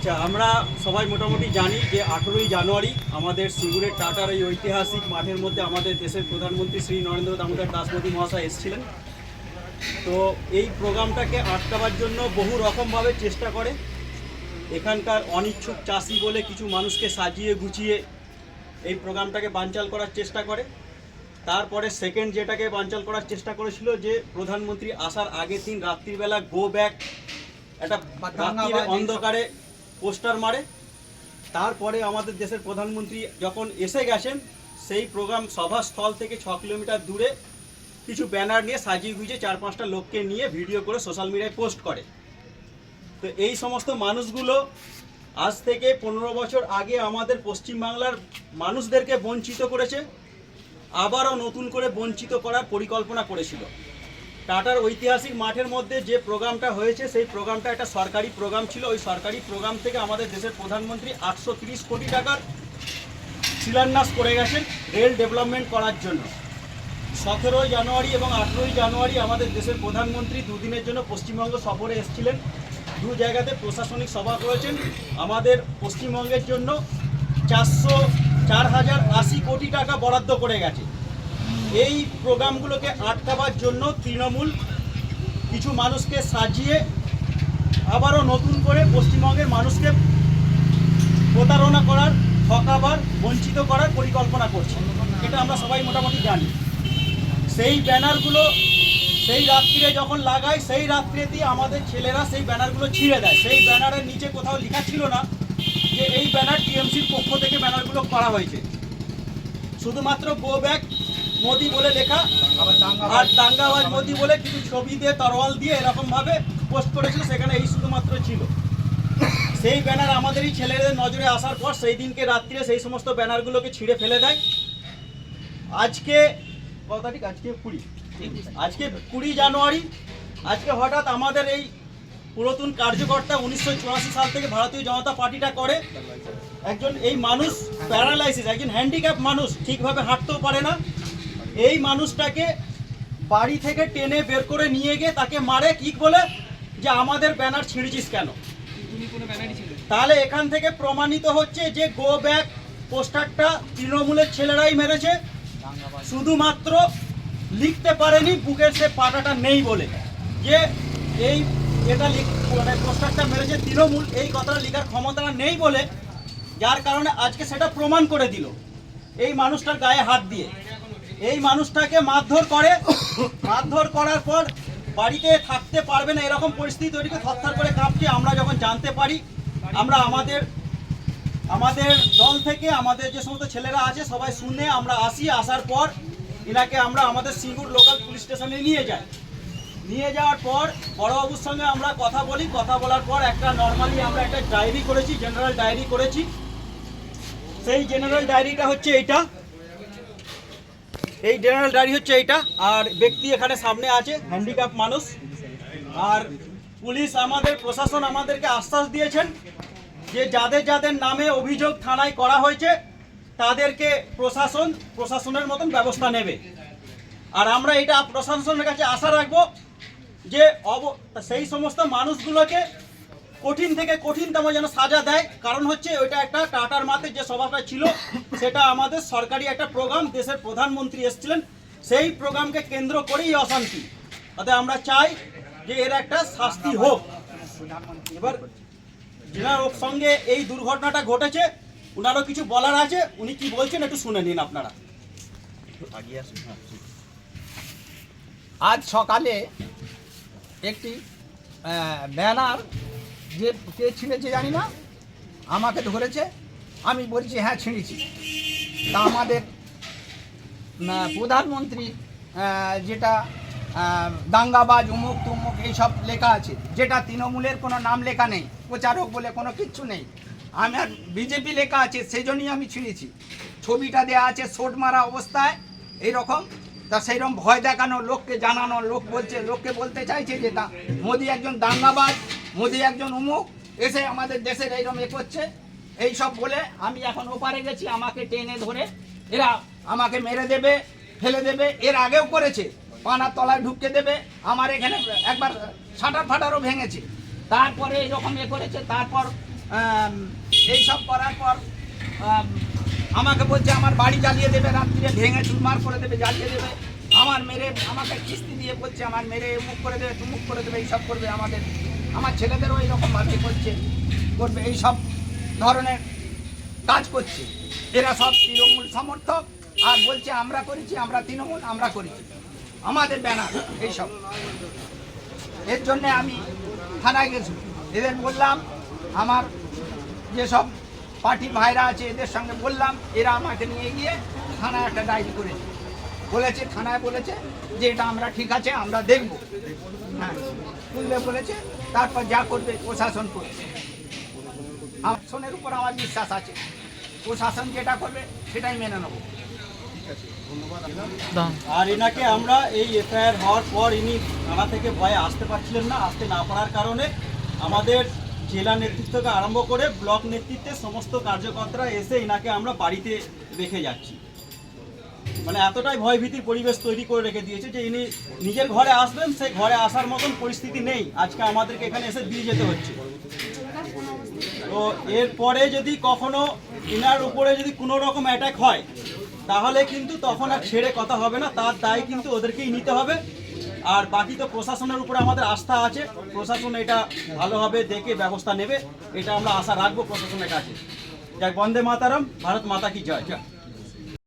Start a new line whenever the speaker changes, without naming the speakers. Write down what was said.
আচ্ছা আমরা সবাই মোটামুটি জানি যে আঠেরোই জানুয়ারি আমাদের সিঙ্গুরের টাটার এই ঐতিহাসিক মাঠের মধ্যে আমাদের দেশের প্রধানমন্ত্রী শ্রী নরেন্দ্র দামোদর দাস মোদী মহাশয় এসেছিলেন। তো এই প্রোগ্রামটাকে আটকাবার জন্য বহু রকমভাবে চেষ্টা করে। এখানকার অনিচ্ছুক চাষি বলে কিছু মানুষকে সাজিয়ে গুছিয়ে এই প্রোগ্রামটাকে বানচাল করার চেষ্টা করে। তারপরে সেকেন্ড যেটাকে বানচাল করার চেষ্টা করেছিল যে প্রধানমন্ত্রী আসার আগের দিন রাত্রিবেলা গো ব্যাক একটা রাত্রিরে অন্ধকারে পোস্টার মারে। তারপরে আমাদের দেশের প্রধানমন্ত্রী যখন এসে গেছেন, সেই প্রোগ্রাম সভাস্থল থেকে ছ কিলোমিটার দূরে কিছু ব্যানার নিয়ে সাজিয়ে গুজিয়ে চার পাঁচটা লোককে নিয়ে ভিডিও করে সোশ্যাল মিডিয়ায় পোস্ট করে। তো এই সমস্ত মানুষগুলো আজ থেকে পনেরো বছর আগে আমাদের পশ্চিমবাংলার মানুষদেরকে বঞ্চিত করেছে, আবারও নতুন করে বঞ্চিত করার পরিকল্পনা করেছিল। টাটার ঐতিহাসিক মাঠের মধ্যে যে প্রোগ্রামটা হয়েছে, সেই প্রোগ্রামটা একটা সরকারি প্রোগ্রাম ছিল। ওই সরকারি প্রোগ্রাম থেকে আমাদের দেশের প্রধানমন্ত্রী আটশো কোটি টাকার শিলান্যাস করে গেছেন রেল ডেভেলপমেন্ট করার জন্য। সতেরোই জানুয়ারি এবং আঠেরোই জানুয়ারি আমাদের দেশের প্রধানমন্ত্রী দুদিনের জন্য পশ্চিমবঙ্গ সফরে এসেছিলেন। দু জায়গাতে প্রশাসনিক সভা করেছেন। আমাদের পশ্চিমবঙ্গের জন্য চারশো, চার হাজার আশি কোটি টাকা বরাদ্দ করে গেছে। এই প্রোগ্রামগুলোকে আটকাবার জন্য তৃণমূল কিছু মানুষকে সাজিয়ে আবারও নতুন করে পশ্চিমবঙ্গের মানুষকে প্রতারণা করার, ঠকাবার, বঞ্চিত করার পরিকল্পনা করছে। এটা আমরা সবাই মোটামুটি জানি। সেই ব্যানারগুলো সেই রাত্রিরে যখন লাগায়, সেই রাত্রিতেই আমাদের ছেলেরা সেই ব্যানারগুলো ছিঁড়ে দেয়। সেই ব্যানারের নিচে কোথাও লেখা ছিল না যে এই ব্যানার টিএমসির পক্ষ থেকে ব্যানারগুলো করা হয়েছে। শুধুমাত্র গো ব্যাক মোদি বলে লেখা, আর দাঙ্গাবাজ মোদি বলে কিছু ছবি দিয়ে তরোয়াল দিয়ে এরকম ভাবে পোস্ট করেছিল, সেখানে এই শুধুমাত্র ছিল। সেই ব্যানার আমাদেরই ছেলেদের নজরে আসার পর সেই দিনকে রাত্রিরে সেই সমস্ত ব্যানারগুলোকে ছিঁড়ে ফেলে দেয়। আজকে কত তারিখ আজকে কুড়ি আজকে কুড়ি জানুয়ারি, আজকে হঠাৎ আমাদের এই পুরাতন কার্যকর্তা উনিশশো চুরাশি সাল থেকে ভারতীয় জনতা পার্টিটা করে। একজন এই মানুষ, প্যারালাইসিস, একজন হ্যান্ডিক্যাপ মানুষ, ঠিকভাবে হাঁটতেও পারে না। এই মানুষটাকে বাড়ি থেকে টেনে বের করে নিয়ে গিয়ে তাকে মারে কি বলে যে আমাদের ব্যানার ছিঁড়েছিস কেন? তাহলে এখান থেকে প্রমাণিত হচ্ছে যে গো ব্যাক পোস্টারটা তৃণমূলের ছেলেরাই মেরেছে। শুধুমাত্র লিখতে পারেনি বুকের সে পাটাটা নেই বলে। যে এই এটা মানে পোস্টারটা মেরেছে তৃণমূল এই কথাটা লেখার ক্ষমতাটা নেই বলে যার কারণে আজকে সেটা প্রমাণ করে দিল। এই মানুষটার গায়ে হাত দিয়ে। এই মানুষটাকে মারধর করে, মারধর করার পর বাড়িতে থাকতে পারবে না, এরকম পরিস্থিতি তৈরি করে থরথর করে কাঁপছে। আমরা যখন জানতে পারি, আমরা আমাদের আমাদের দল থেকে, আমাদের যে সমস্ত ছেলেরা আছে, সবাই শুনে আমরা আসি। আসার পর এনাকে আমরা আমাদের সিঙ্গুর লোকাল পুলিশ স্টেশনে নিয়ে যাই। নিয়ে যাওয়ার পর বড়বাবুর সঙ্গে আমরা কথা বলি। কথা বলার পর একটা নর্মালি আমরা একটা ডায়েরি করেছি জেনারেল ডায়েরি করেছি। সেই জেনারেল ডায়েরিটা হচ্ছে এইটা। এই জেনারেল ডায়েরি হচ্ছে এইটা, আর ব্যক্তি এখানে সামনে আছে হ্যান্ডিক্যাপ মানুষ। আর পুলিশ আমাদের, প্রশাসন আমাদেরকে আশ্বাস দিয়েছেন যে যাদের যাদের নামে অভিযোগ থানায় করা হয়েছে, তাদেরকে প্রশাসন, প্রশাসনের মতন ব্যবস্থা নেবে। আর আমরা এটা প্রশাসনের কাছে আশা রাখব যে অব সেই সমস্ত মানুষগুলোকে কঠিন থেকে কঠিনতম যেন সাজা দেয়। কারণ হচ্ছে ওইটা একটা টাটার মাতে যে সভাটা ছিল, সেটা আমাদের সরকারি একটা প্রোগ্রাম, দেশের প্রধানমন্ত্রী এসেছিলেন। সেই প্রোগ্রামকে কেন্দ্র করেই অশান্তি। অতএব আমরা চাই যে এর একটা শাস্তি হোক। এবার যেনার সঙ্গে এই দুর্ঘটনাটা ঘটেছে ওনারও কিছু বলার আছে। উনি কি বলছেন একটু শুনে নিন আপনারা।
আজ সকালে একটি ব্যানার যে, কে ছিঁড়েছে জানি না, আমাকে ধরেছে, আমি বলছি হ্যাঁ ছিঁড়েছি। তা আমাদের প্রধানমন্ত্রী যেটা দাঙ্গাবাজ, উমুক তুমুক, এইসব লেখা আছে, যেটা তৃণমূলের কোনো নাম লেখা নেই, প্রচারক বলে কোনো কিচ্ছু নেই। আমার বিজেপি লেখা আছে সেই জন্যই আমি ছিঁড়েছি। ছবিটা দেওয়া আছে, শোট মারা অবস্থায়, এইরকম। তা সেইরকম ভয় দেখানো, লোককে জানানো, লোক বলছে, লোককে বলতে চাইছে যে দা- মোদি একজন দাঙ্গাবাজ মোদি একজন উমুক, এসে আমাদের দেশের এইরকম এ করছে। এই সব বলে আমি এখন ওপারে গেছি, আমাকে টেনে ধরে, এরা আমাকে মেরে দেবে, ফেলে দেবে, এর আগেও করেছে। পানার তলায় ঢুকতে দেবে, আমার এখানে একবার শাটার ফাটারও ভেঙেছে। তারপরে এরকম এ করেছে, তারপর এই সব করার পর আমাকে বলছে, আমার বাড়ি জ্বালিয়ে দেবে, রাত্রিরে ভেঙে চুরমার করে দেবে, জ্বালিয়ে দেবে। আমার মেরে, আমাকে কিস্তি দিয়ে বলছে, আমার মেরে মুখ করে দেবে তুমুক করে দেবে এইসব করবে আমাদের আমার ছেলেদেরও এইরকমভাবে করছে, করবে, এইসব ধরনের কাজ করছে। এরা সব তৃণমূল সমর্থক, আর বলছে, আমরা করেছি, আমরা তৃণমূল, আমরা করেছি। আমাদের ব্যানার, এইসব। এর জন্য আমি থানায় গেছি। এদের বললাম, আমার যেসব পার্টি ভাইরা আছে, এদের সঙ্গে বললাম, এরা আমাকে নিয়ে গিয়ে থানায় একটা ডায়েরি করেছে। বলেছে, থানায় বলেছে যে, এটা আমরা ঠিক আছে, আমরা দেখব। হ্যাঁ। তুলবে বলেছে তারপর যা করবে প্রশাসন করবে। আসনের উপর আমার বিশ্বাস আছে। প্রশাসন যেটা করবে সেটাই মেনে নেব।
আর এনাকে আমরা এই এফআইআর হওয়ার পর ইনি থানা থেকে ভয়ে আসতে পারছিলেন না আসতে না পারার কারণে আমাদের জেলা নেতৃত্বকে আরম্ভ করে ব্লক নেতৃত্বে সমস্ত কার্যকর্তারা এসে এনাকে আমরা বাড়িতে রেখে যাচ্ছি। মানে এতটাই ভয়ভীতির পরিবেশ তৈরি করে রেখে দিয়েছে যে ইনি নিজের ঘরে আসবেন, সেই ঘরে আসার মতন পরিস্থিতি নেই। আজকে আমাদেরকে এখানে এসে দিয়ে যেতে হচ্ছে। তো এরপরে যদি কখনো ইনার উপরে যদি কোনো রকম অ্যাটাক হয়, তাহলে কিন্তু তখন আর ছেড়ে কথা হবে না, তার দায় কিন্তু ওদেরকেই নিতে হবে। আর বাকি তো প্রশাসনের উপরে আমাদের আস্থা আছে। প্রশাসন এটা ভালোভাবে দেখে ব্যবস্থা নেবে, এটা আমরা আশা রাখব প্রশাসনের কাছে। যাক, বন্দে মাতারাম, ভারত মাতা কি জয়।